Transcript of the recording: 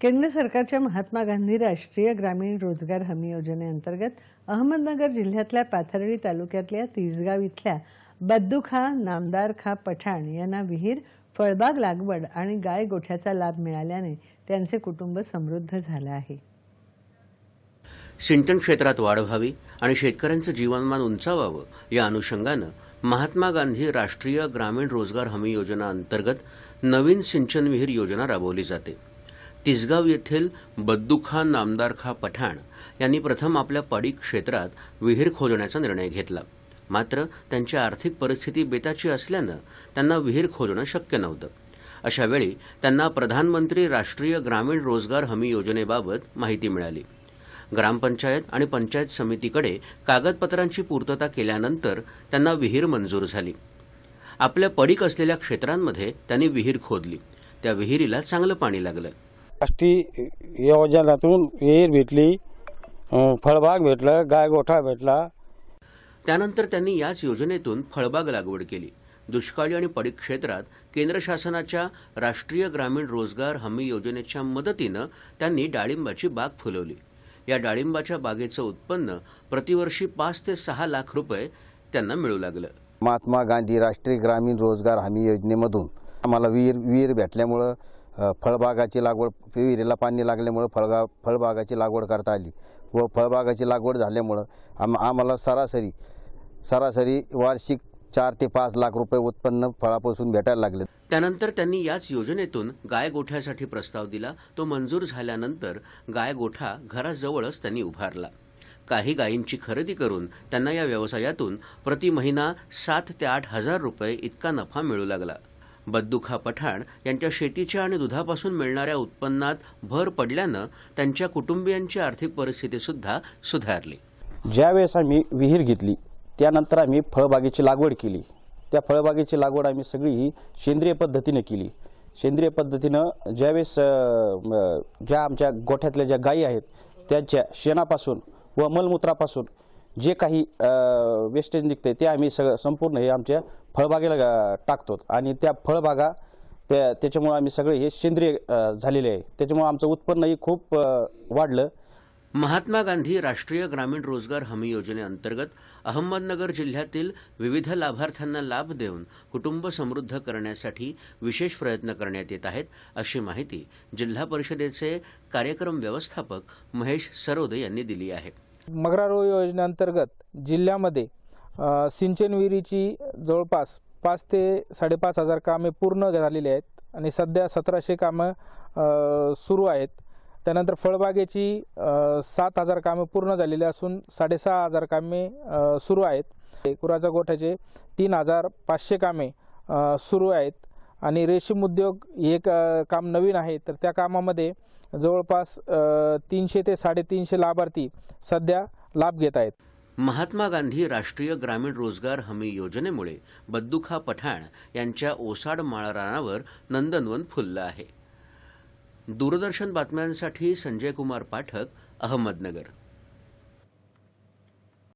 केंद्र सरकारच्या महात्मा गांधी राष्ट्रीय ग्रामीण रोजगार हमी योजनेअंतर्गत अहमदनगर जिल्ह्यातल्या पाथर्डी तालुक्यातल्या तिसगाव इथल्या नामदार खा पठाण यांना विहीर फळबाग लागवड आणि गाय गोठ्याचा लाभ मिळाल्याने त्यांचे कुटुंब समृद्ध झालं आहे. सिंचन क्षेत्रात वाढ व्हावी आणि शेतकऱ्यांचं जीवनमान उंचावावं या अनुषंगानं महात्मा गांधी राष्ट्रीय ग्रामीण रोजगार हमी योजना अंतर्गत नवीन सिंचन विहीर योजना राबवली जाते. तिसगाव येथील बद्दुखा नामदारखा पठाण यांनी प्रथम आपल्या पडी क्षेत्रात विहीर खोदण्याचा निर्णय घेतला. मात्र त्यांची आर्थिक परिस्थिती बेताची असल्यानं त्यांना विहीर खोदणं शक्य नव्हतं. अशावेळी त्यांना प्रधानमंत्री राष्ट्रीय ग्रामीण रोजगार हमी योजनेबाबत माहिती मिळाली. ग्रामपंचायत आणि पंचायत समितीकडे कागदपत्रांची पूर्तता केल्यानंतर त्यांना विहीर मंजूर झाली. आपल्या पडीक असलेल्या क्षेत्रांमध्ये त्यांनी विहीर खोदली. त्या विहिरीला चांगलं पाणी लागलं. राष्ट्रीय योजनातून विहीर भेटली फळबाग भेटलं गाय गोठा भेटला. त्यानंतर त्यांनी याच योजनेतून फळबाग लागवड केली. दुष्काळी आणि पडीक क्षेत्रात केंद्र शासनाच्या राष्ट्रीय ग्रामीण रोजगार हमी योजनेच्या मदतीनं त्यांनी डाळिंबाची बाग फुलवली. या डाळिंबाच्या बागेचं उत्पन्न प्रतिवर्षी पाच ते सहा लाख रुपये त्यांना मिळू लागलं. महात्मा गांधी राष्ट्रीय ग्रामीण रोजगार हमी योजनेमधून आम्हाला विहीर विहीर भेटल्यामुळं फळबागाची लागवड विहिरीला पाणी लागल्यामुळं फळगा फळबागाची लागवड करता आली. व फळबागाची लागवड झाल्यामुळं आम आम्हाला सरासरी सरासरी वार्षिक चार ते पाच लाख रुपये उत्पन्न फळापासून भेटायला लागले. त्यानंतर त्यांनी याच योजनेतून गाय गोठ्यासाठी प्रस्ताव दिला. तो मंजूर झाल्यानंतर गाय गोठा घराजवळच त्यांनी उभारला. काही गायींची खरेदी करून त्यांना या व्यवसायातून प्रति महिना सात ते आठ हजार रुपये इतका नफा मिळू लागला. बद्दुखा पठाण यांच्या शेतीच्या आणि दुधापासून मिळणाऱ्या उत्पन्नात भर पडल्यानं त्यांच्या कुटुंबियांची आर्थिक परिस्थिती सुद्धा सुधारली. ज्यावेळेस आम्ही विहीर घेतली त्यानंतर आम्ही फळबागेची लागवड केली. त्या फळबागेची लागवड आम्ही सगळी ही सेंद्रिय पद्धतीने केली. सेंद्रिय पद्धतीनं ज्यावेळेस ज्या आमच्या गोठ्यातल्या ज्या गायी आहेत त्यांच्या शेणापासून व मलमूत्रापासून जे काही वेस्टेज निघते ते आम्ही सगळं संपूर्ण हे आमच्या फळबागेला टाकतो आणि त्या फळबागा त्या त्याच्यामुळे आम्ही सगळे हे सेंद्रिय झालेले आहे. त्याच्यामुळे आमचं उत्पन्नही खूप वाढलं. महात्मा गांधी राष्ट्रीय ग्रामीण रोजगार हमी योजनेअंतर्गत अहमदनगर जिल्ह्यातील विविध लाभार्थ्यांना लाभ देऊन कुटुंब समृद्ध करण्यासाठी विशेष प्रयत्न करण्यात येत आहेत अशी माहिती जिल्हा परिषदेचे कार्यक्रम व्यवस्थापक महेश सरोदे यांनी दिली आहे. मगरारो योजनेअंतर्गत जिल्ह्यामध्ये सिंचन विहिरीची जवळपास पाच ते साडेपाच हजार कामे पूर्ण झालेली आहेत आणि सध्या सतराशे कामं सुरू आहेत. त्यानंतर फळबागेची सात हजार कामे पूर्ण झालेली असून साडेसहा हजार कामे सुरू आहेत. कुराचा गोठ्याचे तीन हजार पाचशे कामे सुरू आहेत. आणि रेशीम उद्योग हे एक काम नवीन आहे. तर त्या कामामध्ये जवळपास तीनशे ते साडेतीनशे लाभार्थी सध्या लाभ घेत आहेत. महात्मा गांधी राष्ट्रीय ग्रामीण रोजगार हमी योजनेमुळे बद्दुखा पठाण यांच्या ओसाड माळरानावर नंदनवन फुललं आहे. दूरदर्शन बातम्यांसाठी संजय कुमार पाठक अहमदनगर.